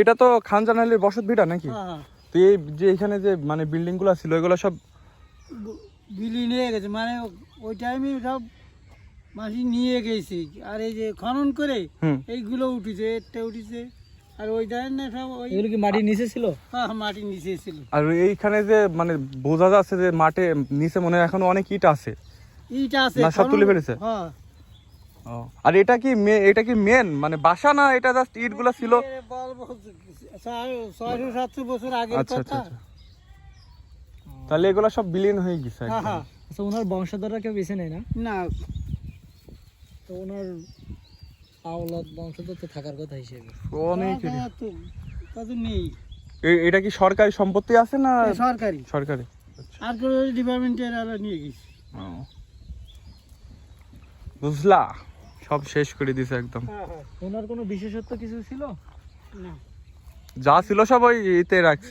এটা তো খানজান আলীর বসত ভিটা নাকি? হ্যাঁ হ্যাঁ। তো এই যে এখানে যে মানে বিল্ডিংগুলো ছিল এগুলো সব বিলি নিয়ে গেছে। মানে ওই টাইমে সব মাসি নিয়ে গেছি। আর এই যে খনন করে হুম। এইগুলো উঠেছে এটা উঠেছে। আর ওই টাইম না সব ওই এগুলো কি মাটির নিচে ছিল? হ্যাঁ মাটির নিচে ছিল। আর এইখানে যে মানে বোঝা যাচ্ছে যে মাঠে নিচে মনে হয় এখনও অনেক ইট আছে। ইটা আছে না, সব তুলে ফেলেছে? হ্যাঁ। ও, আর এটা কি এটা কি মেন মানে বাসা না এটা জাস্ট ইটগুলো ছিল? ছয়শো সাতশো বছর আচ্ছা আচ্ছা আচ্ছা। তাহলে এগুলো সব বিলীন হয়ে গেছে হ্যাঁ। হ্যাঁ। আচ্ছা ওনার বংশধররা কেউ বেছে নেয় না? না। তো ওনার আওলাদ বংশধর তো থাকার কথা হিসেবে। অনেক নেই। এটা কি সরকারি সম্পত্তি আছে না সরকারি। সরকারি? আর কোনো ডিপার্টমেন্টের আরও নিয়ে গেছি। ও। বুঝলা? সব শেষ করে দিছে একদম। হ্যাঁ হ্যাঁ। ওনার কোনো বিশেষত্ব কিছু ছিল? না। যা ছিল সব ওই ইতে রাখছে।